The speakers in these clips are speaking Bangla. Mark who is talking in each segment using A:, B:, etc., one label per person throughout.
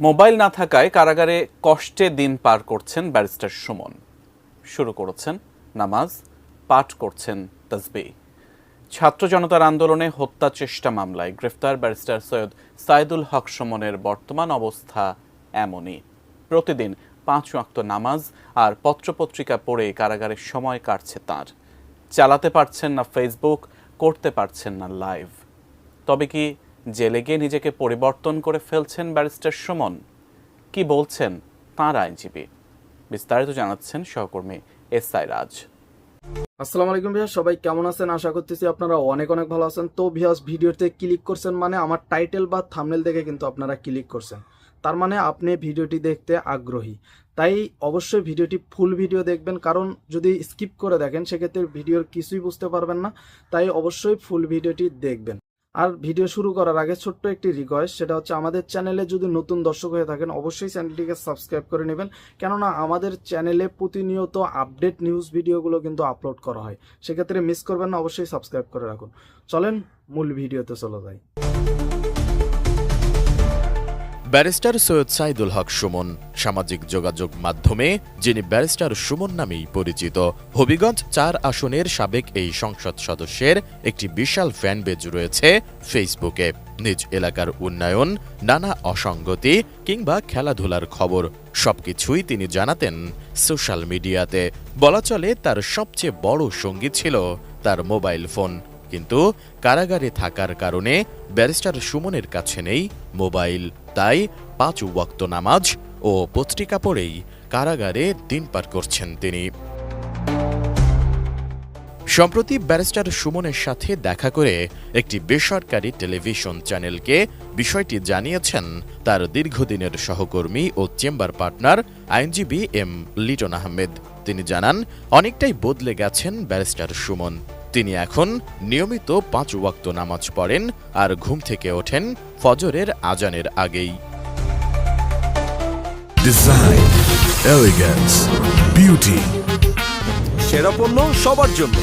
A: মোবাইল না থাকায় কারাগারে কষ্টে দিন পার করছেন ব্যারিস্টার সুমন। শুরু করেছেন নামাজ, পাঠ করছেন তসবি ছাত্র জনতার আন্দোলনে হত্যা চেষ্টা মামলায় গ্রেফতার ব্যারিস্টার সৈয়দ সাইদুল হক সুমনের বর্তমান অবস্থা এমনই। প্রতিদিন পাঁচ ওয়াক্ত নামাজ আর পত্রপত্রিকা পড়ে কারাগারে সময় কাটছে তার। চালাতে পারছেন না ফেসবুক করতে পারছেন না লাইভ তবে কি জেলে গিয়ে নিজেকে পরিবর্তন করে ফেলছেন ব্যারিস্টার সুমন। কি বলছেন তাঁর আইনজীবী? বিস্তারিত জানাচ্ছেন সহকর্মী এস আই রাজ।
B: আসসালামু আলাইকুম ভিয়াস, সবাই কেমন আছেন? আশা করতেছি আপনারা অনেক অনেক ভালো আছেন। তো ভিয়াস, ভিডিওতে ক্লিক করছেন মানে আমার টাইটেল বা থামনেল দেখে কিন্তু আপনারা ক্লিক করছেন। তার মানে আপনি ভিডিওটি দেখতে আগ্রহী। তাই অবশ্যই ভিডিওটি ফুল ভিডিও দেখবেন, কারণ যদি স্কিপ করে দেখেন, সেক্ষেত্রে ভিডিওর কিছুই বুঝতে পারবেন না। তাই অবশ্যই ফুল ভিডিওটি দেখবেন। আর ভিডিও শুরু করার আগে ছোট্ট একটি রিকোয়েস্ট, সেটা হচ্ছে আমাদের চ্যানেলে যদি নতুন দর্শক হয়ে থাকেন, অবশ্যই চ্যানেলটিকে সাবস্ক্রাইব করে নেবেন। কেননা আমাদের চ্যানেলে প্রতিনিয়ত আপডেট নিউজ ভিডিওগুলো কিন্তু আপলোড করা হয়। সেক্ষেত্রে মিস করবেন না, অবশ্যই সাবস্ক্রাইব করে রাখুন। চলেন মূল ভিডিওতে চলে যাই।
C: ব্যারিস্টার সৈয়দ সাইদুল হক সুমন। সামাজিক যোগাযোগ মাধ্যমে, যিনি ব্যারিস্টার সুমন নামেই পরিচিত, হবিগঞ্জ চার আসনের সাবেক এই সংসদ সদস্যের একটি বিশাল ফ্যান বেজ রয়েছে ফেসবুকে। নিজ এলাকার উন্নয়ন, নানা অসঙ্গতি কিংবা খেলাধুলার খবর, সবকিছুই তিনি জানাতেন সোশ্যাল মিডিয়াতে। বলা চলে তার সবচেয়ে বড় সঙ্গী ছিল তার মোবাইল ফোন। কিন্তু কারাগারে থাকার কারণে ব্যারিস্টার সুমনের কাছে নেই মোবাইল। তাই পাঁচ ওয়াক্ত নামাজ ও পত্রিকা পড়েই কারাগারে দিন পার করছেন তিনি। সম্প্রতি ব্যারিস্টার সুমনের সাথে দেখা করে একটি বেসরকারি টেলিভিশন চ্যানেলকে বিষয়টি জানিয়েছেন তার দীর্ঘদিনের সহকর্মী ও চেম্বার পার্টনার আইনজীবী এম লিটন আহমেদ। তিনি জানান, অনেকটাই বদলে গেছেন ব্যারিস্টার সুমন। তিনি এখন নিয়মিত পাঁচ ওয়াক্ত নামাজ পড়েন আর ঘুম থেকে ওঠেন ফজরের আজানের আগেই।
D: ডিজাইন বিউটি
E: সেরা পণ্য সবার জন্য।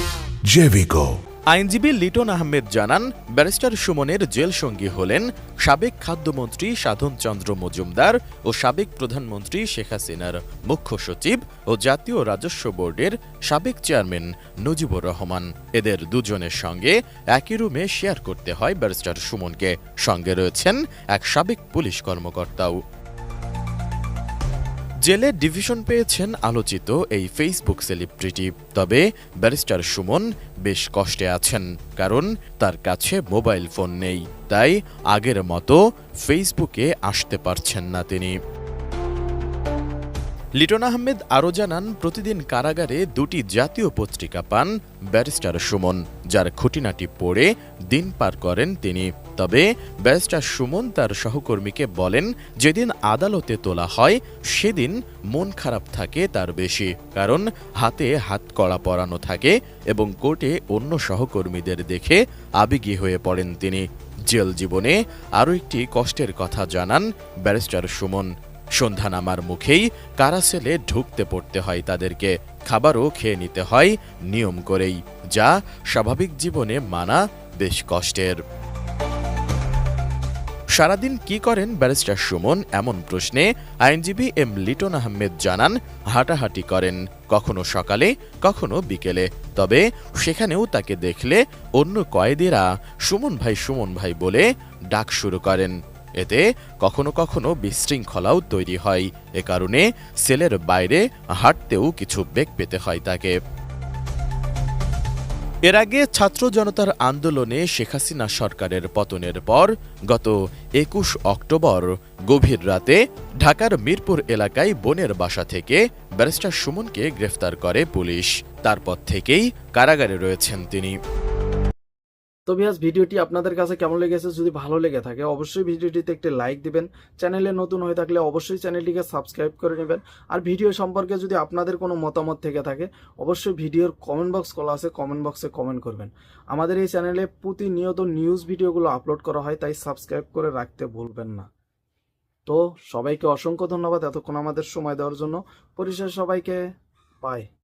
D: Jevico.
C: আইনজীবী লিটন আহমেদ জানান, ব্যারিস্টার সুমনের জেল সঙ্গী হলেন সাবেক খাদ্যমন্ত্রী সাধন চন্দ্র মজুমদার ও সাবেক প্রধানমন্ত্রী শেখ হাসিনার মুখ্য সচিব ও জাতীয় রাজস্ব বোর্ডের সাবেক চেয়ারম্যান নজিবুর রহমান। এদের দুজনের সঙ্গে একই রুমে শেয়ার করতে হয় ব্যারিস্টার সুমনকে। সঙ্গে রয়েছেন এক সাবেক পুলিশ কর্মকর্তাও। জেলে ডিভিশন পেয়েছেন আলোচিত এই ফেসবুক সেলিব্রিটি। তবে ব্যারিস্টার সুমন বেশ কষ্টে আছেন, কারণ তার কাছে মোবাইল ফোন নেই। তাই আগের মতো ফেসবুকে আসতে পারছেন না তিনি। লিটন আহমেদ আরও জানান, প্রতিদিন কারাগারে দুটি জাতীয় পত্রিকা পান ব্যারিস্টার সুমন, যার খুঁটিনাটি পড়ে দিন পার করেন তিনি। তবে ব্যারিস্টার সুমন তার সহকর্মীকে বলেন, যেদিন আদালতে তোলা হয়, সেদিন মন খারাপ থাকে তার বেশি, কারণ হাতে হাত কড়া পরানো থাকে এবং কোর্টে অন্য সহকর্মীদের দেখে আবেগী হয়ে পড়েন তিনি। জেল জীবনে আরও একটি কষ্টের কথা জানান ব্যারিস্টার সুমন। সন্ধ্যা নামার মুখেই কারাসেলে ঢুকতে পড়তে হয় তাদেরকে, খাবারও খেয়ে নিতে হয় নিয়ম করেই, যা স্বাভাবিক জীবনে মানা বেশ কষ্টের। সারাদিন কি করেন ব্যারিস্টার সুমন? এমন প্রশ্নে আইনজীবী এম লিটন আহমেদ জানান, হাঁটাহাঁটি করেন কখনো সকালে, কখনো বিকেলে। তবে সেখানেও তাকে দেখলে অন্য কয়েদিরা সুমন ভাই সুমন ভাই বলে ডাক শুরু করেন। এতে কখনো কখনো বিশৃঙ্খলাও তৈরি হয়। এ কারণে সেলের বাইরে হাঁটতেও কিছু বেগ পেতে হয় তাকে। এর আগে ছাত্র জনতার আন্দোলনে শেখ হাসিনা সরকারের পতনের পর গত একুশ অক্টোবর গভীর রাতে ঢাকার মিরপুর এলাকায় বোনের বাসা থেকে ব্যারিস্টার সুমনকে গ্রেফতার করে পুলিশ। তারপর থেকেই কারাগারে রয়েছেন তিনি।
B: তো ভিয়াস ভিডিওটি আপনাদের কাছে কেমন লেগেছে যদি ভালো লেগে থাকে, অবশ্যই ভিডিওটিতে একটি লাইক দিবেন। চ্যানেলে নতুন হয়ে থাকলে অবশ্যই চ্যানেলটিকে সাবস্ক্রাইব করে নেবেন। আর ভিডিও সম্পর্কে যদি আপনাদের কোনো মতামত থেকে থাকে, অবশ্যই ভিডিওর কমেন্ট বক্স খোলা আছে কমেন্ট বক্সে কমেন্ট করবেন। আমাদের এই চ্যানেলে প্রতিনিয়ত নিউজ ভিডিওগুলো আপলোড করা হয়, তাই সাবস্ক্রাইব করে রাখতে ভুলবেন না। তো সবাইকে অসংখ্য ধন্যবাদ এতক্ষণ আমাদের সময় দেওয়ার জন্য। পরিশেষে সবাইকে বাই